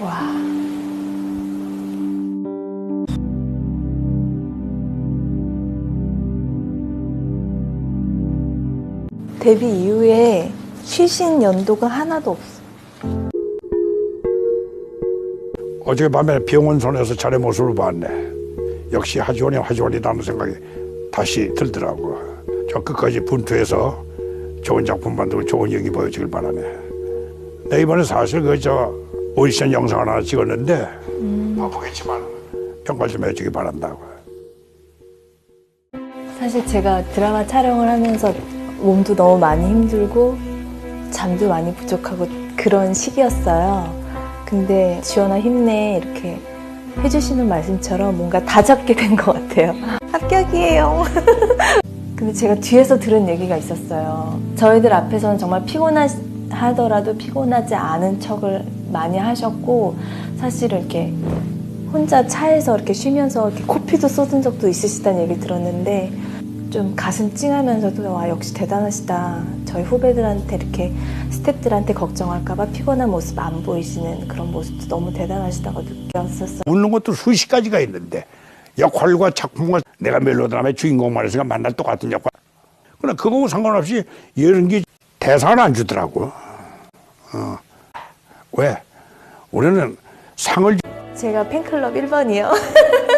와. 데뷔 이후에 쉬신 연도가 하나도 없어. 어젯밤에 병원선에서 자네 모습을 봤네. 역시 하지원이 하지원이라는 생각이 다시 들더라고. 저 끝까지 분투해서 좋은 작품 만들고 좋은 연기 보여주길 바라네. 내 이번에 사실 그저 오디션 영상 하나 찍었는데 바쁘겠지만 평가 좀 해주기 바란다고. 사실 제가 드라마 촬영을 하면서 몸도 너무 많이 힘들고 잠도 많이 부족하고 그런 시기였어요. 근데 지원아 힘내 이렇게 해주시는 말씀처럼 뭔가 다 잡게 된 것 같아요. 합격이에요. 근데 제가 뒤에서 들은 얘기가 있었어요. 저희들 앞에서는 정말 피곤 하더라도 피곤하지 않은 척을 많이 하셨고 사실은 이렇게 혼자 차에서 이렇게 쉬면서 이렇게 코피도 쏟은 적도 있으시다는 얘기 들었는데 좀 가슴 찡하면서도 와 역시 대단하시다. 저희 후배들한테 이렇게 스태프들한테 걱정할까봐 피곤한 모습 안 보이시는 그런 모습도 너무 대단하시다고 느꼈었어요. 웃는 것도 수십 가지가 있는데 역할과 작품과 내가 멜로드라마의 주인공만 했으니까 만날 똑같은 역할. 그러나 그거하고 상관없이 이런 게 대상을 안 주더라고. 어. 왜? 우리는 상을 제가 팬클럽 1번이요.